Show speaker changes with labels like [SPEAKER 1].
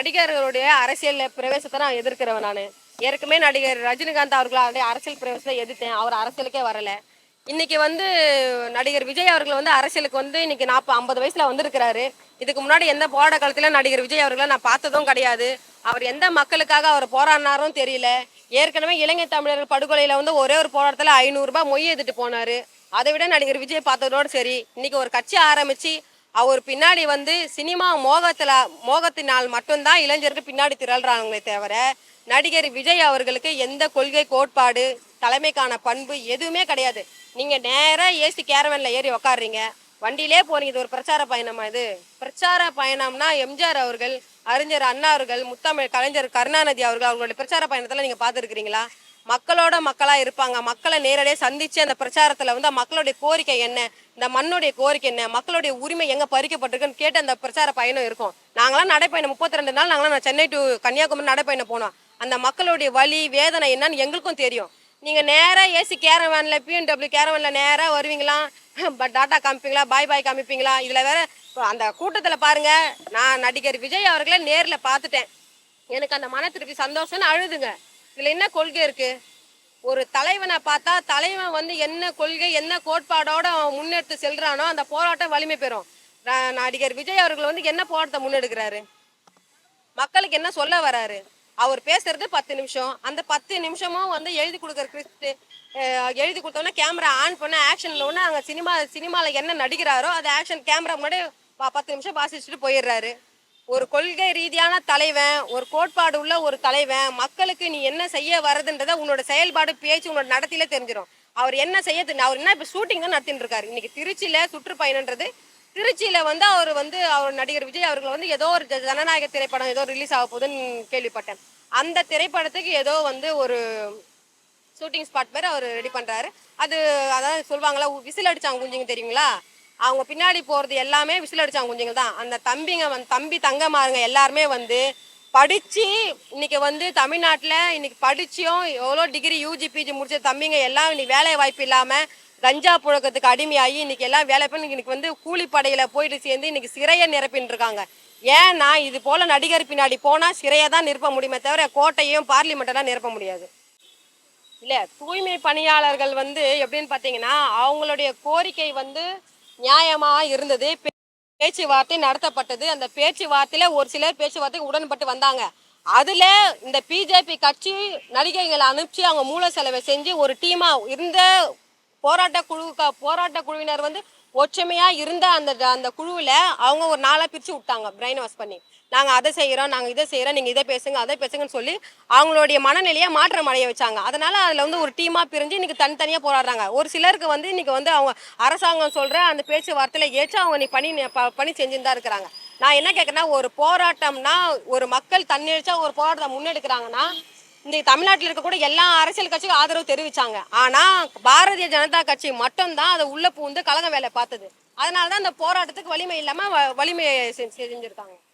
[SPEAKER 1] நடிகர்களுடைய அரசியல் பிரவேசத்தை நான் எதிர்க்கிறவன் நான். ஏற்கனவே நடிகர் ரஜினிகாந்த் அவர்களுடைய அரசியல் பிரவேசத்தை எதிர்த்தேன். அவர் அரசியலுக்கே வரல. இன்னைக்கு வந்து நடிகர் விஜய் அவர்கள் வந்து அரசியலுக்கு வந்து இன்னைக்கு நாற்பது ஐம்பது வயசுல வந்திருக்கிறாரு. இதுக்கு முன்னாடி எந்த போராட்ட காலத்துல நடிகர் விஜய் அவர்களை நான் பார்த்ததும் கிடையாது. அவர் எந்த மக்களுக்காக அவர் போராடினாரும் தெரியல. ஏற்கனவே இளைஞர் தமிழர்கள் படுகொலையில வந்து ஒரே ஒரு போராட்டத்துல ஐநூறு ரூபாய் மொய் எடுத்துட்டு போனாரு. அதை விட நடிகர் விஜய் பார்த்ததோடு சரி. இன்னைக்கு ஒரு கட்சி ஆரம்பிச்சு அவர் பின்னாடி வந்து சினிமா மோகத்தில் மோகத்தினால் மட்டும்தான் இளைஞருக்கு பின்னாடி திரள்றாங்களே தவிர நடிகர் விஜய் அவர்களுக்கு எந்த கொள்கை கோட்பாடு தலைமைக்கான பண்பு எதுவுமே கிடையாது. நீங்கள் நேராக ஏசி கேரவனில் ஏறி உக்காடுறீங்க வண்டியிலே போறீங்க. இது ஒரு பிரச்சார பயணமா இது? பிரச்சார பயணம்னா எம்ஜிஆர் அவர்கள் அறிஞர் அண்ணா அவர்கள் முத்தமிழ் கலைஞர் கருணாநிதி அவர்கள் அவங்களுடைய பிரச்சார பயணத்தில் நீங்கள் பார்த்துருக்கிறீங்களா? மக்களோட மக்களா இருப்பாங்க. மக்களை நேரடியாக சந்திச்சு அந்த பிரச்சாரத்துல வந்து மக்களுடைய கோரிக்கை என்ன? இந்த மண்ணுடைய கோரிக்கை என்ன? மக்களுடைய உரிமை எங்க பறிக்கப்பட்டிருக்குன்னு கேட்டு அந்த பிரச்சார பயணம் இருக்கும். நாங்களாம் நடைப்பயணம் முப்பத்தி ரெண்டு நாள் நாங்களாம் சென்னை டு கன்னியாகுமரி நடைப்பயணம் போனோம். அந்த மக்களுடைய வலி வேதனை என்னன்னு எங்களுக்கும் தெரியும். நீங்க நேரா ஏசி கேரவேன்ல பிஎன்டபிள்யூ கேரவேன்ல நேரா வருவீங்களா? பட் டாட்டா காமிப்பீங்களா? பாய் பாய் காமிப்பீங்களா? இதுல வேற அந்த கூட்டத்துல பாருங்க நான் நடிகர் விஜய் அவர்களை நேர்ல பார்த்துட்டேன். எனக்கு அந்த மன திருப்தி சந்தோஷம்னு அழுதுங்க. இதுல என்ன கொள்கை இருக்கு? ஒரு தலைவனை பார்த்தா தலைவன் வந்து என்ன கொள்கை என்ன கோட்பாடோட அவன் முன்னெடுத்து செல்றானோ அந்த போராட்டம் வலிமை பெறும். நடிகர் விஜய் அவர்கள் வந்து என்ன போராட்டத்தை முன்னெடுக்கிறாரு? மக்களுக்கு என்ன சொல்ல வராரு? அவர் பேசுறது பத்து நிமிஷம். அந்த பத்து நிமிஷமும் வந்து எழுதி கொடுக்குற கிறிஸ்து எழுதி கொடுத்தோன்னா கேமரா ஆன் பண்ண ஆக்ஷன்ல ஒன்று அங்கே சினிமா சினிமாவில் என்ன நடிக்கிறாரோ அது ஆக்ஷன் கேமரா முன்னாடி பத்து நிமிஷம் வாசிச்சுட்டு போயிடுறாரு. ஒரு கொள்கை ரீதியான தலைவன் ஒரு கோட்பாடு உள்ள ஒரு தலைவன் மக்களுக்கு நீ என்ன செய்ய வர்றதுன்றத உன்னோட செயல்பாடு பேச்சு உன்னோட நடத்தில தெரிஞ்சிடும் அவர் என்ன செய்ய அவர் என்ன இப்போ ஷூட்டிங் தான் நடத்திட்டு இருக்காரு. இன்னைக்கு திருச்சியில சுற்றுப்பயணன்றது திருச்சியில வந்து அவர் வந்து அவர் நடிகர் விஜய் அவர்கள் வந்து ஏதோ ஒரு ஜனநாயக திரைப்படம் ஏதோ ரிலீஸ் ஆக போகுதுன்னு கேள்விப்பட்டேன். அந்த திரைப்படத்துக்கு ஏதோ வந்து ஒரு ஷூட்டிங் ஸ்பாட் பேர் அவர் ரெடி பண்றாரு. அது அதாவது சொல்லுவாங்களா விசில் அடிச்சாங்க குஞ்சுங்க தெரியுங்களா? அவங்க பின்னாடி போகிறது எல்லாமே விசில் அடித்தாங்க குஞ்சுங்க தான். அந்த தம்பிங்க வந்து தம்பி தங்கமாருங்க எல்லாருமே வந்து படித்து இன்னைக்கு வந்து தமிழ்நாட்டில் இன்னைக்கு படிச்சியும் எவ்வளோ டிகிரி யூஜி பிஜி முடிச்ச தம்பிங்க எல்லாம் இன்னைக்கு வேலை வாய்ப்பு இல்லாமல் கஞ்சா புழக்கத்துக்கு அடிமையாகி இன்றைக்கி எல்லாம் வேலை பண்ணி இன்னைக்கு வந்து கூலிப்படையில் போயிட்டு சேர்ந்து இன்றைக்கி சிறையை நிரப்பின்னு இருக்காங்க. ஏன்னா இது போல் நடிகர் பின்னாடி போனால் சிறையை தான் நிரப்ப முடியுமே தவிர கோட்டையும் பார்லிமெண்ட்டெல்லாம் நிரப்ப முடியாது. இல்லை தூய்மை பணியாளர்கள் வந்து எப்படின்னு பார்த்தீங்கன்னா அவங்களுடைய கோரிக்கை வந்து நியாயமா இருந்தது. பேச்சுவார்த்தை நடத்தப்பட்டது. அந்த பேச்சுவார்த்தையில ஒரு சிலர் பேச்சுவார்த்தைக்கு உடன்பட்டு வந்தாங்க. அதுல இந்த பிஜேபி கட்சி நடிகைகளை அனுப்பிச்சு அவங்க மூல செலவை செஞ்சு ஒரு டீமா இருந்த போராட்ட குழு போராட்ட குழுவினர் வந்து ஒற்றுமையாக இருந்த அந்த அந்த குழுவில் அவங்க ஒரு நாளாக பிரித்து விட்டாங்க பிரெயின் வாஷ் பண்ணி. நாங்கள் அதை செய்கிறோம் நாங்கள் இதை செய்கிறோம் நீங்கள் இதை பேசுங்க அதை பேசுங்கன்னு சொல்லி அவங்களுடைய மனநிலையை மாற்றம் அடைய வச்சாங்க. அதனால் அதில் வந்து ஒரு டீமாக பிரிஞ்சு இன்றைக்கி தனித்தனியாக போராடுறாங்க. ஒரு சிலருக்கு வந்து இன்றைக்கி வந்து அவங்க அரசாங்கம் சொல்கிற அந்த பேச்சுவார்த்தையில் ஏற்று அவங்க நீ பணி ப- பணி செஞ்சுன்னு தான் இருக்கிறாங்க. நான் என்ன கேட்குறேன்னா ஒரு போராட்டம்னா ஒரு மக்கள் தன்னெழுச்சா ஒரு போராட்டத்தை முன்னெடுக்கிறாங்கன்னா இந்த தமிழ்நாட்டில் இருக்கக்கூட எல்லா அரசியல் கட்சிக்கும் ஆதரவு தெரிவிச்சாங்க. ஆனா பாரதிய ஜனதா கட்சி மட்டும்தான் அதை உள்ள பூந்து கழக வேலை பார்த்தது. அதனால தான் அந்த போராட்டத்துக்கு வலிமை இல்லாம வ- வலிமையை செஞ்சு- செஞ்சிருக்காங்க.